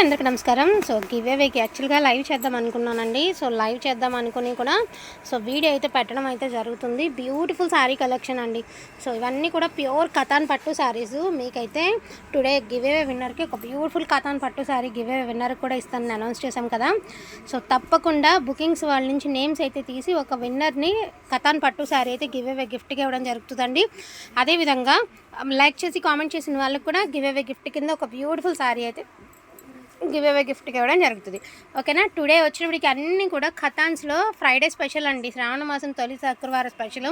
అందరికీ నమస్కారం. So give అవేకి యాక్చువల్గా లైవ్ చేద్దాం అనుకున్నానండి. సో లైవ్ చేద్దాం అనుకుని కూడా సో వీడియో అయితే పెట్టడం అయితే జరుగుతుంది. బ్యూటిఫుల్ శారీ కలెక్షన్ అండి. సో ఇవన్నీ కూడా ప్యూర్ కథాన్ పట్టు శారీస్ మీకైతే టుడే గివ్ అవే విన్నర్కి ఒక బ్యూటిఫుల్ కథాన్ పట్టు శారీ గివ్ అవే విన్నర్ కూడా ఇస్తానని అనౌన్స్ చేశాం కదా. సో తప్పకుండా బుకింగ్స్ వాళ్ళ నుంచి నేమ్స్ అయితే తీసి ఒక విన్నర్ని కథాన్ పట్టు శారీ అయితే గివ్ అవే గిఫ్ట్గా ఇవ్వడం జరుగుతుందండి. అదేవిధంగా లైక్ చేసి కామెంట్ చేసిన వాళ్ళకి కూడా గివ్ అవే గిఫ్ట్ కింద ఒక బ్యూటిఫుల్ శారీ అయితే గివ్ అవే గిఫ్ట్కి ఇవ్వడం జరుగుతుంది. ఓకేనా? టుడే వచ్చినప్పటికి అన్నీ కూడా ఖతాన్స్లో ఫ్రైడే స్పెషల్ అండి. శ్రావణ మాసం తొలి శుక్రవారం స్పెషల్.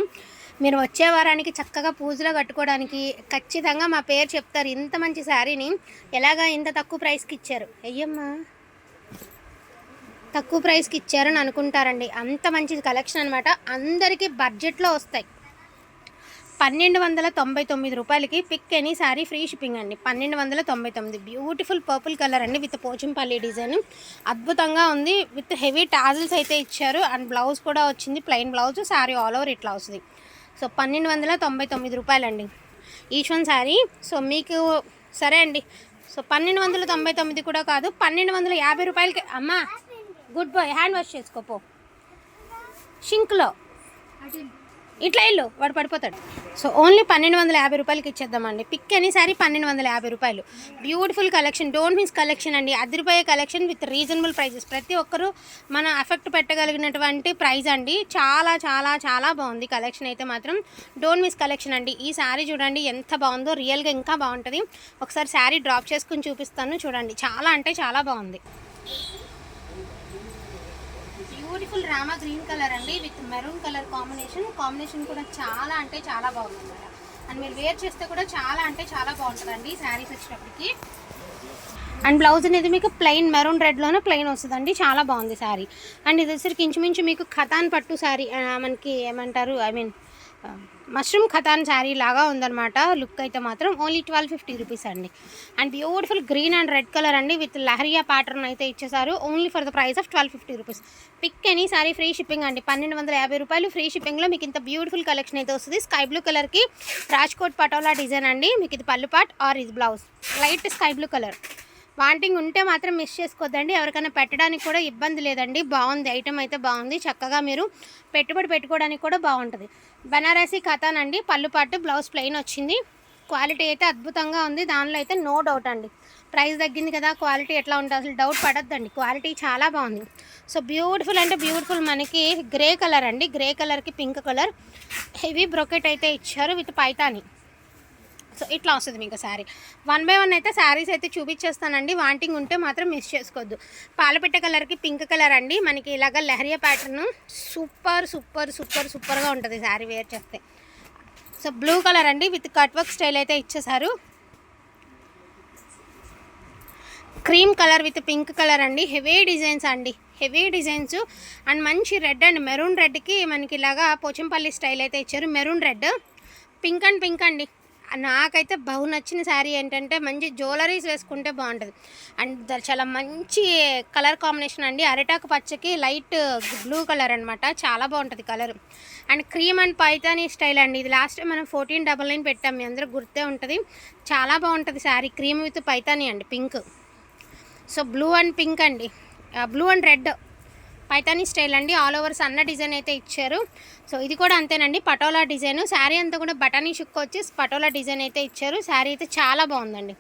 మీరు వచ్చే వారానికి చక్కగా పూజలో కట్టుకోవడానికి ఖచ్చితంగా మా పేరు చెప్తారు. ఇంత మంచి శారీని ఎలాగా ఇంత తక్కువ ప్రైస్కి ఇచ్చారు? అయ్యమ్మా! తక్కువ ప్రైస్కి ఇచ్చారని అనుకుంటారండి. అంత మంచి కలెక్షన్ అనమాట అందరికీ బడ్జెట్లో వస్తాయి. పన్నెండు వందల తొంభై తొమ్మిది రూపాయలకి pick any sari free shipping అండి. పన్నెండు వందల తొంభై తొమ్మిది. బ్యూటిఫుల్ పర్పుల్ కలర్ అండి విత్ పోచంపల్లి డిజైన్. అద్భుతంగా ఉంది. విత్ హెవీ టాజిల్స్ అయితే ఇచ్చారు. అండ్ బ్లౌజ్ కూడా వచ్చింది plain blouse sari all over ఇట్లా వస్తుంది. సో పన్నెండు వందల తొంభై తొమ్మిది రూపాయలండి. ఈచ్ వన్ శారీ సో మీకు సరే అండి. సో పన్నెండు వందల తొంభై తొమ్మిది కూడా కాదు పన్నెండు వందల యాభై రూపాయలకి అమ్మా గుడ్ బాయ్ హ్యాండ్ వాష్ చేసుకోపో. షింక్లో ఇట్లా ఇల్లు వాడు పడిపోతాడు. సో ఓన్లీ పన్నెండు వందల యాభై రూపాయలకి ఇచ్చేద్దామండి. పిక్ అని సారీ పన్నెండు వందల యాభై రూపాయలు. Beautiful collection don't miss collection అండి. అదిరిపోయే కలెక్షన్ విత్ రీజనబుల్ ప్రైజెస్ ప్రతి ఒక్కరూ మన ఎఫెక్ట్ పెట్టగలిగినటువంటి ప్రైస్ అండి. చాలా చాలా చాలా బాగుంది. కలెక్షన్ అయితే మాత్రం డోంట్ మిస్ కలెక్షన్ అండి. ఈ శారీ చూడండి ఎంత బాగుందో రియల్గా ఇంకా బాగుంటుంది. ఒకసారి శారీ డ్రాప్ చేసుకుని చూపిస్తాను. చూడండి చాలా అంటే చాలా బాగుంది. బ్యూటిఫుల్ రామా గ్రీన్ కలర్ అండి with maroon colour combination. Combination కూడా చాలా అంటే చాలా బాగుంది అండ్ మీరు వేర్ చేస్తే కూడా చాలా అంటే చాలా బాగుంటుందండి శారీస్ వచ్చినప్పటికి అండ్ బ్లౌజ్ అనేది మీకు ప్లెయిన్ మెరూన్ రెడ్లోనే ప్లెయిన్ వస్తుందండి. చాలా బాగుంది శారీ. అండ్ ఇది వచ్చరికి ఇంచుమించు మీకు ఖతాన్ పట్టు శారీ మనకి ఏమంటారు I mean mushroom katan sari లాగా ఉందన్నమాట. లుక్ అయితే మాత్రం ఓన్లీ ట్వెల్వ్ ఫిఫ్టీ రూపీస్ అండి. And beautiful green and red colour అండి విత్ లహరియా ప్యాటర్న్ అయితే ఇచ్చేసారు. Only for the price of twelve fifty rupees. Pick any sari free shipping అండి. పన్నెండు వందల యాభై రూపాయలు ఫ్రీ షిప్పింగ్లో మీకు ఇంత బ్యూటిఫుల్ కలెక్షన్ అయితే వస్తుంది. స్కై బ్లూ కలర్కి రాజ్కోట్ పటోలా డిజైన్ అండి. మీకు ఇది పళ్ళు పాట్ ఆర్ ఇది blouse. Light sky blue colour. Wanting ఉంటే మాత్రం మిస్ చేసుకోవద్దండి ఎవరికైనా పెట్టడానికి కూడా ఇబ్బంది లేదండి. బాగుంది. ఐటమ్ అయితే బాగుంది. చక్కగా మీరు పెట్టుబడి పెట్టుకోవడానికి కూడా బాగుంటుంది. బనారసి కథానండి. పళ్ళు పాటు బ్లౌజ్ ప్లెయిన్ వచ్చింది. క్వాలిటీ అయితే అద్భుతంగా ఉంది. దానిలో అయితే నో డౌట్ అండి. ప్రైస్ తగ్గింది కదా క్వాలిటీ ఎట్లా ఉంటుంది అసలు డౌట్ పడద్దండి. క్వాలిటీ చాలా బాగుంది. సో బ్యూటిఫుల్ అంటే బ్యూటిఫుల్ మనకి గ్రే కలర్ అండి. గ్రే కలర్కి పింక్ కలర్. హెవీ బ్రొకెట్ అయితే ఇచ్చారు విత్ పైతాని. సో ఇట్లా వస్తుంది మీకు శారీ. వన్ బై వన్ అయితే శారీస్ అయితే చూపించేస్తానండి. వాంటింగ్ ఉంటే మాత్రం మిస్ చేసుకోవద్దు. పాలపిట్ట కలర్కి పింక్ కలర్ అండి. మనకి ఇలాగ lahariya pattern super super super సూపర్గా ఉంటుంది శారీ వేర్ చేస్తే. సో బ్లూ కలర్ అండి. విత్ కట్ వర్క్ స్టైల్ అయితే ఇచ్చేసారు cream colour with pink colour అండి. హెవీ డిజైన్స్ అండి. హెవీ డిజైన్స్ అండ్ మంచి రెడ్ అండ్ మెరూన్ రెడ్కి మనకి ఇలాగా పోచంపల్లి స్టైల్ అయితే ఇచ్చారు. Maroon red pink and pink అండి. నాకైతే బహు నచ్చిన శారీ ఏంటంటే మంచి జ్యువెలరీస్ వేసుకుంటే బాగుంటుంది. అండ్ చాలా మంచి కలర్ కాంబినేషన్ అండి. అరిటాకు పచ్చకి లైట్ బ్లూ కలర్ అనమాట చాలా బాగుంటుంది colour. And cream and Paithani style అండి. ఇది లాస్ట్ మనం ఫోర్టీన్ డబల్ నైన్ పెట్టాం. మీ అందరూ గుర్తే ఉంటుంది. చాలా బాగుంటుంది శారీ. క్రీమ్ విత్ పైతానీ అండి. Pink. So blue and pink అండి. Blue and red. Paithani style అండి. ఆల్ ఓవర్ సన్న డిజైన్ అయితే ఇచ్చారు. సో ఇది కూడా అంతేనండి. పటోలా డిజైన్. శారీ అంతా కూడా బటానీ షుక్ వచ్చి పటోలా డిజైన్ అయితే ఇచ్చారు. శారీ అయితే చాలా బాగుందండి.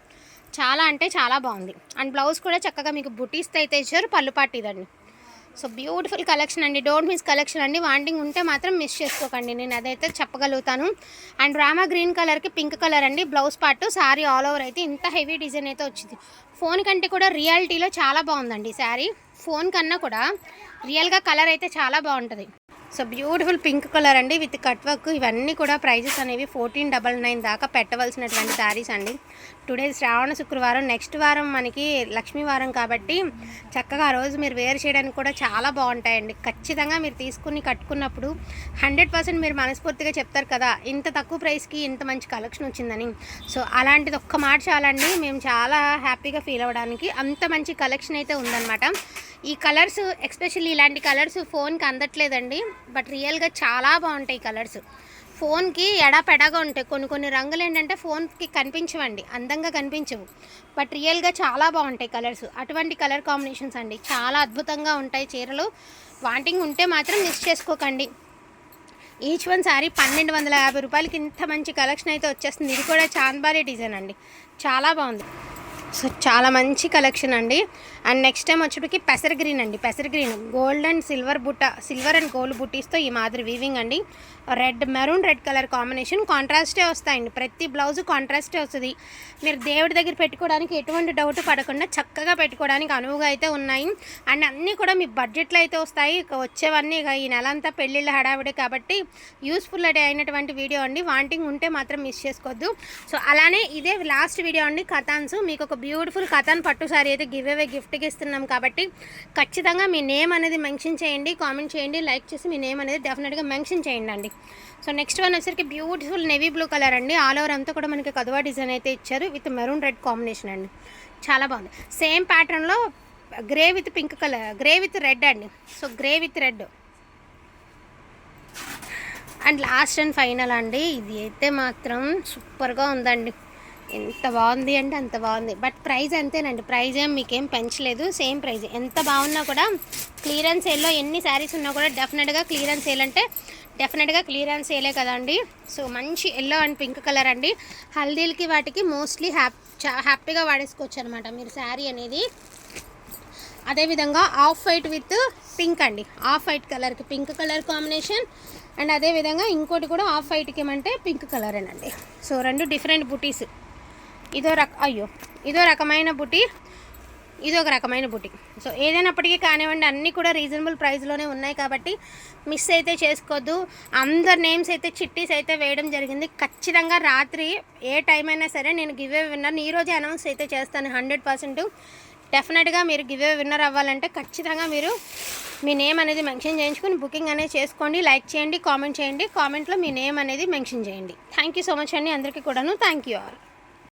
చాలా అంటే చాలా బాగుంది. అండ్ బ్లౌజ్ కూడా చక్కగా మీకు బుటీస్తో అయితే ఇచ్చారు. పళ్ళు పాటు ఇదండి. సో బ్యూటిఫుల్ కలెక్షన్ అండి. డోంట్ మిస్ కలెక్షన్ అండి. వాంటింగ్ ఉంటే మాత్రం మిస్ చేసుకోకండి. నేను అదైతే చెప్పగలుగుతాను. అండ్ రామా గ్రీన్ కలర్కి పింక్ కలర్ అండి. Blouse part sari all over అయితే ఇంత హెవీ డిజైన్ అయితే వచ్చింది. ఫోన్ కంటే కూడా రియాలిటీలో చాలా బాగుందండి శారీ ఫోన్ కన్నా కూడా రియల్గా కలర్ అయితే చాలా బాగుంటుంది. సో బ్యూటిఫుల్ పింక్ కలర్ అండి విత్ కట్ వర్క్. ఇవన్నీ కూడా ప్రైజెస్ అనేవి ఫోర్టీన్ డబల్ నైన్ దాకా పెట్టవలసినటువంటి శారీస్ అండి. టుడే శ్రావణ శుక్రవారం. నెక్స్ట్ వారం మనకి లక్ష్మీ వారం కాబట్టి చక్కగా ఆ రోజు మీరు వేర్ చేయడానికి కూడా చాలా బాగుంటాయండి. ఖచ్చితంగా మీరు తీసుకుని కట్టుకున్నప్పుడు హండ్రెడ్ పర్సెంట్ మీరు మనస్ఫూర్తిగా చెప్తారు కదా ఇంత తక్కువ ప్రైస్కి ఇంత మంచి కలెక్షన్ వచ్చిందని. సో అలాంటిది ఒక్క మాట చాలండి మేము చాలా హ్యాపీగా ఫీల్ అవ్వడానికి అంత మంచి కలెక్షన్ అయితే ఉందన్నమాట. ఈ కలర్స్ ఎస్పెషల్లీ ఇలాంటి కలర్స్ ఫోన్కి అందట్లేదండి. బట్ రియల్గా చాలా బాగుంటాయి కలర్స్. ఫోన్కి ఎడపెడగా ఉంటాయి. కొన్ని కొన్ని రంగులు ఏంటంటే ఫోన్కి కనిపించవండి. అందంగా కనిపించవు. బట్ రియల్గా చాలా బాగుంటాయి కలర్స్. అటువంటి కలర్ కాంబినేషన్స్ అండి. చాలా అద్భుతంగా ఉంటాయి చీరలు. వాంటింగ్ ఉంటే మాత్రం మిస్ చేసుకోకండి. ఈచ్ వన్ సారీ పన్నెండు వందల యాభై రూపాయలకి ఇంత మంచి కలెక్షన్ అయితే వచ్చేస్తుంది. ఇది కూడా చాంద్బారీ డిజైన్ అండి. చాలా బాగుంది. సో చాలా మంచి కలెక్షన్ అండి. అండ్ నెక్స్ట్ టైం వచ్చేటికి పెసర గ్రీన్ అండి. పెసర గ్రీన్. గోల్డ్ అండ్ సిల్వర్ బుట్ట సిల్వర్ అండ్ గోల్డ్ బుట్టీస్తో ఈ మాదిరి వీవింగ్ అండి. Red maroon red colour combination కాంట్రాస్టే వస్తాయండి. ప్రతి బ్లౌజ్ కాంట్రాస్టే వస్తుంది. మీరు దేవుడి దగ్గర పెట్టుకోవడానికి ఎటువంటి డౌట్ పడకుండా చక్కగా పెట్టుకోవడానికి అనువుగా అయితే ఉన్నాయి. అండ్ అన్నీ కూడా మీ బడ్జెట్లో అయితే వస్తాయి. వచ్చేవన్నీ ఇక ఈ నెల అంతా పెళ్ళిళ్ళ హడావిడి కాబట్టి యూస్ఫుల్ అడే అయినటువంటి వీడియో అండి. వాంటింగ్ ఉంటే మాత్రం మిస్ చేసుకోవద్దు. సో అలానే ఇదే లాస్ట్ వీడియో అండి. కథాన్స్ మీకు ఒక బ్యూటిఫుల్ కథన్ పట్టు సారీ అయితే గివ్ అవే గిఫ్ట్కి ఇస్తున్నాం కాబట్టి ఖచ్చితంగా మీ నేమ్ అనేది మెన్షన్ చేయండి కామెంట్ చేయండి లైక్ చేసి మీ నేమ్ అనేది డెఫినెట్గా మెన్షన్ చేయండి అండి సో నెక్స్ట్ వన్ వచ్చేసరికి బ్యూటిఫుల్ నెవీ బ్లూ కలర్ అండి. ఆల్ ఓవర్ అంతా కూడా మనకి కదువా డిజైన్ అయితే ఇచ్చారు విత్ మెరూన్ రెడ్ కాంబినేషన్ అండి. చాలా బాగుంది. సేమ్ ప్యాటర్న్లో grey with pink colour grey with red అండి. So grey with red. And last and final అండి. ఇది అయితే మాత్రం సూపర్గా ఉందండి. ఎంత బాగుంది అంటే అంత బాగుంది. బట్ ప్రైస్ అంతేనండి. ప్రైజ్ ఏం మీకేం పెంచలేదు. సేమ్ ప్రైజ్ ఎంత బాగున్నా కూడా క్లియరెన్స్ సేల్లో ఎన్ని శారీస్ ఉన్నా కూడా డెఫినెట్గా క్లియరెన్స్ సేల్ అంటే డెఫినెట్గా క్లియరెన్స్ సేలే కదండి. సో మంచి ఎల్లో అండ్ పింక్ కలర్ అండి. హల్దీలకి వాటికి మోస్ట్లీ హ్యాప్ హ్యాపీగా వాడేసుకోవచ్చు అనమాట మీరు శారీ అనేది అదేవిధంగా ఆఫ్ వైట్ విత్ పింక్ అండి. ఆఫ్ వైట్ కలర్కి పింక్ కలర్ కాంబినేషన్ అండ్ అదేవిధంగా ఇంకోటి కూడా ఆఫ్ వైట్కి ఏమంటే పింక్ కలరేనండి సో రెండు డిఫరెంట్ బుటీస్ ఇదో రక అయ్యో ఇదో రకమైన బుటి ఇది ఒక రకమైన బుటి. సో ఏదైనప్పటికీ కానివ్వండి అన్నీ కూడా రీజనబుల్ ప్రైస్లోనే ఉన్నాయి కాబట్టి మిస్ అయితే చేసుకోవద్దు అందరు నేమ్స్ అయితే చిట్టీస్ అయితే వేయడం జరిగింది. ఖచ్చితంగా రాత్రి ఏ టైం అయినా సరే నేను గివ్ అవే ఈ రోజే అనౌన్స్ అయితే చేస్తాను హండ్రెడ్ పర్సెంట్. డెఫినెట్గా మీరు గివ్ అవే విన్నర్ అవ్వాలంటే ఖచ్చితంగా మీరు మీ నేమ్ అనేది మెన్షన్ చేయించుకుని బుకింగ్ అనేది చేసుకోండి. లైక్ చేయండి కామెంట్ చేయండి. కామెంట్లో మీ నేమ్ అనేది మెన్షన్ చేయండి. థ్యాంక్ యూ సో మచ్ అండి అందరికీ కూడాను. Thank you all.